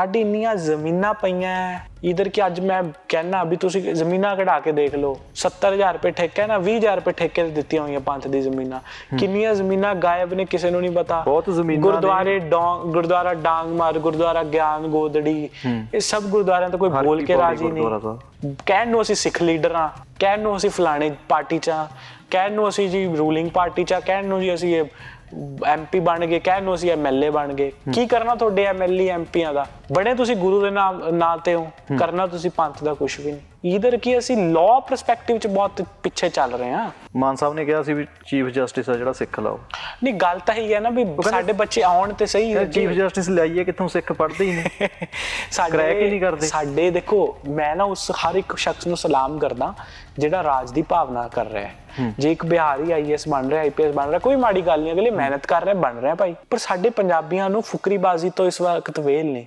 ਸਾਡੀ ਇੰਨੀਆਂ ਜ਼ਮੀਨਾਂ ਪਈਆਂ ਇਧਰ ਕਿ ਅੱਜ ਮੈਂ ਕਹਿਣਾ ਵੀ ਤੁਸੀਂ ਜ਼ਮੀਨਾਂ ਕਢਾ ਕੇ ਦੇਖ ਲਓ। 70000 ਰੁਪਏ ਠੇਕਾ ਨਾ 20000 ਰੁਪਏ ਠੇਕੇ ਤੇ ਦਿੱਤੀਆਂ ਹੋਈਆਂ ਪੰਥ ਦੀ ਜ਼ਮੀਨਾਂ। ਕਿੰਨੀਆਂ ਜ਼ਮੀਨਾਂ ਗਾਇਬ ਨੇ ਕਿਸੇ ਨੂੰ ਨਹੀਂ ਪਤਾ। ਬਹੁਤ ਜ਼ਮੀਨਾਂ। ਗੁਰਦੁਆਰੇ ਡੌਂਗ ਗੁਰਦੁਆਰਾ ਡਾਂਗਮਾਰ ਗੁਰਦੁਆਰਾ ਗਿਆਨ ਗੋਦੜੀ ਇਹ ਸਭ ਗੁਰਦੁਆਰਿਆਂ ਤੋਂ ਕੋਈ ਬੋਲ ਕੇ ਰਾਜੀ ਨਹੀਂ। ਕਹਿਣ ਨੂੰ ਅਸੀਂ ਸਿੱਖ ਲੀਡਰ ਹਾਂ ਕਹਿਣ ਨੂੰ ਅਸੀਂ ਫਲਾਣੇ ਪਾਰਟੀ ਚ ਕਹਿਣ ਨੂੰ ਅਸੀਂ ਜੀ ਰੂਲਿੰਗ ਪਾਰਟੀ ਚ ਕਹਿਣ ਨੂੰ ਜੀ ਅਸੀਂ ਐਮਪੀ ਬਣ ਗਏ ਕਹਿਣ ਨੂੰ ਅਸੀਂ ਐਮਐਲਏ ਬਣ ਗਏ। ਕੀ ਕਰਨਾ ਤੁਹਾਡੇ ਐਮਐਲਏ ਐਮਪੀਆਂ ਦਾ? ਬਣੇ ਤੁਸੀਂ ਗੁਰੂ ਦੇ ਨਾਮ ਨਾਂ ਤੇ ਹੋ। ਕਰਨਾ ਤੁਸੀਂ ਪੰਥ ਦਾ ਕੁਝ ਵੀ ਨਹੀਂ। ਇਧਰ ਕੀ ਅਸੀਂ ਲਾਅ ਪਰਸਪੈਕਟਿਵ ਚ ਬਹੁਤ ਪਿੱਛੇ ਚੱਲ ਰਹੇ ਹਾਂ ਮਾਨ ਸਾਹਿਬ ਨੇ ਕਿਹਾ ਸੀ ਵੀ ਚੀਫ ਜਸਟਿਸ ਆ ਜਿਹੜਾ ਸਿੱਖ ਲਾਓ ਨਹੀਂ ਗੱਲ ਤਾਂ ਹੀ ਹੈ ਨਾ ਵੀ ਸਾਡੇ ਬੱਚੇ ਆਉਣ ਤੇ ਸਹੀ ਚੀਫ ਜਸਟਿਸ ਲਿਆਈਏ ਕਿੱਥੋਂ ਸਿੱਖ ਪੜ੍ਹਦੇ ਹੀ ਨਹੀਂ ਸਾਡੇ ਹੀ ਨਹੀਂ ਕਰਦੇ। ਸਾਡੇ ਦੇਖੋ ਮੈਂ ਨਾ ਉਸ ਹਰ ਇੱਕ ਸ਼ਖਸ ਨੂੰ ਸਲਾਮ ਕਰਦਾ ਜਿਹੜਾ ਰਾਜ ਦੀ ਭਾਵਨਾ ਕਰ ਰਿਹਾ ਹੈ ਜੇ ਇੱਕ ਬਿਹਾਰੀ ਆਈਐਸ ਬਣ ਰਿਹਾ ਆਈਪੀਐਸ ਬਣ ਰਿਹਾ ਕੋਈ ਮਾੜੀ ਗੱਲ ਨਹੀਂ ਅਗਲੇ ਮਿਹਨਤ ਕਰ ਰਹੇ ਬਣ ਰਿਹਾ ਭਾਈ ਪਰ ਸਾਡੇ ਪੰਜਾਬੀਆਂ ਨੂੰ ਫੁਕਰੀਬਾਜ਼ੀ ਤੋਂ ਇਸ ਵਕਤ ਵੇਲ ਨਹੀਂ